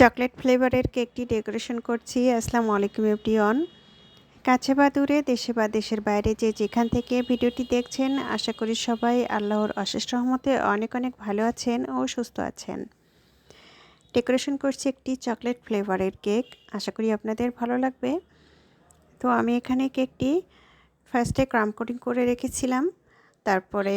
Chocolate ফ্লেভারের কেকটি decoration করছি। আসসালামু আলাইকুম এভরিওয়ান। কাছে বা দূরে, দেশে বা দেশের বাইরে যে যেখান থেকে ভিডিওটি দেখছেন, আশা করি সবাই আল্লাহর অশেষ রহমতে অনেক অনেক ভালো আছেন ও সুস্থ আছেন। ডেকোরেশন করছি একটি চকলেট ফ্লেভারের কেক। আশা করি আপনাদের ভালো লাগবে। তো আমি এখানে কেকটি ফার্স্টে ক্রাম কোটিং করে রেখেছিলাম। তারপরে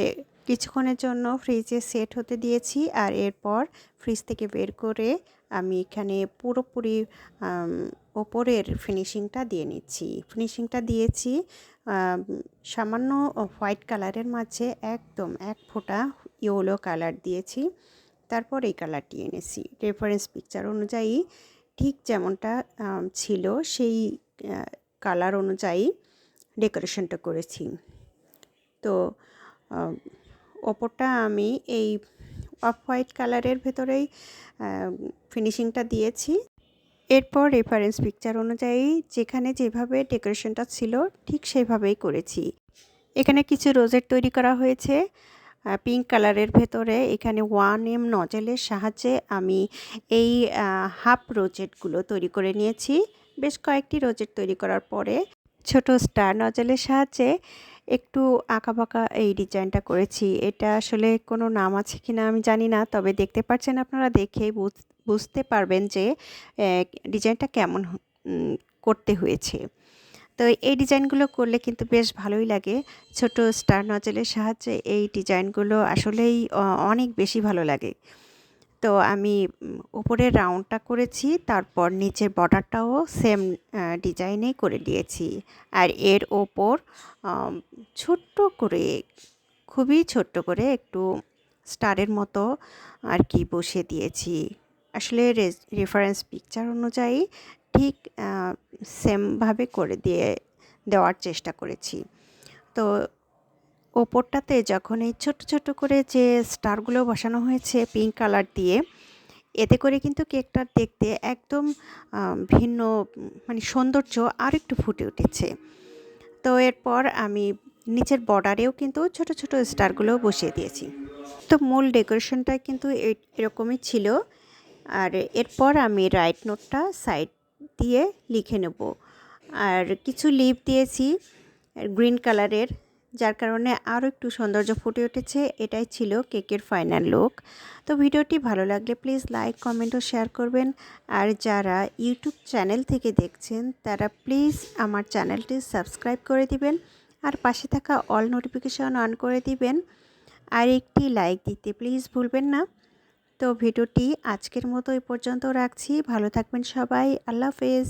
কিছুক্ষণের জন্য ফ্রিজে সেট হতে দিয়েছি আর এরপর ফ্রিজ থেকে বের করে আমি এখানে পুরোপুরি ওপরের ফিনিশিংটা দিয়ে নিচ্ছি। ফিনিশিংটা দিয়েছি সামান্য হোয়াইট কালারের মাঝে একদম এক ফোঁটা ইয়েলো কালার দিয়েছি। তারপর এই কালারটি এনেছি। রেফারেন্স পিকচার অনুযায়ী ঠিক যেমনটা ছিল সেই কালার অনুযায়ী ডেকোরেশনটা করেছি। তো ওপরটা আমি এই অফ হোয়াইট কালারের ভেতরেই ফিনিশিংটা দিয়েছি। এরপর রেফারেন্স পিকচার অনুযায়ী যেখানে যেভাবে ডেকোরেশনটা ছিল, ঠিক সেভাবেই করেছি। এখানে কিছু রোজেট তৈরি করা হয়েছে পিঙ্ক কালারের ভেতরে। এখানে ওয়ান এম নজেলের সাহায্যে আমি এই হাফ রোজেটগুলো তৈরি করে নিয়েছি। বেশ কয়েকটি রোজেট তৈরি করার পরে ছোট স্টার নজেলের সাহায্যে একটু আঁকাবাঁকা এই ডিজাইনটা করেছি। এটা আসলে কোনো নাম আছে কি না আমি জানি না, তবে দেখতে পাচ্ছেন আপনারা দেখেই বুঝতে পারবেন যে ডিজাইনটা কেমন করতে হয়েছে। তো এই ডিজাইনগুলো করলে কিন্তু বেশ ভালোই লাগে। ছোট স্টার নজলের সাহায্যে এই ডিজাইনগুলো আসলেই অনেক বেশি ভালো লাগে। তো আমি উপরের রাউন্ডটা করেছি, তারপর নিচের বর্ডারটাও সেম ডিজাইনেই করে দিয়েছি। আর এর ওপর ছোট্ট করে, খুবই ছোট্ট করে একটু স্টারের মতো আর কি বসে দিয়েছি। আসলে রেফারেন্স পিকচার অনুযায়ী ঠিক সেমভাবে করে দিয়ে দেওয়ার চেষ্টা করেছি। তো ওপরটাতে যখন এই ছোট্ট ছোট্ট করে যে স্টারগুলো বসানো হয়েছে পিঙ্ক কালার দিয়ে, এতে করে কিন্তু কেকটা দেখতে একদম ভিন্ন মানে সৌন্দর্য আর একটু ফুটে উঠেছে। তো এরপর আমি নিচের বর্ডারেও কিন্তু ছোট ছোট স্টারগুলো বসিয়ে দিয়েছি। তো মূল ডেকোরেশনটা কিন্তু এরকমই ছিল। আর এরপর আমি রাইট নোটটা সাইড দিয়ে লিখে নেব। আর কিছু লিপ দিয়েছি গ্রিন কালারের যার কারণে আরও একটু সৌন্দর্য ফুটে উঠেছে, এটাই ছিল কেকের ফাইনাল লুক। তো ভিডিওটি ভালো লাগলে প্লিজ লাইক, কমেন্ট ও শেয়ার করবেন। আর যারা ইউটিউব চ্যানেল থেকে দেখছেন, তারা প্লিজ আমার চ্যানেলটি সাবস্ক্রাইব করে দিবেন আর পাশে থাকা অল নোটিফিকেশান অন করে দিবেন। আর একটি লাইক দিতে প্লিজ ভুলবেন না। তো ভিডিওটি আজকের মতো এই পর্যন্ত রাখছি। ভালো থাকবেন সবাই। আল্লাহ হাফেজ।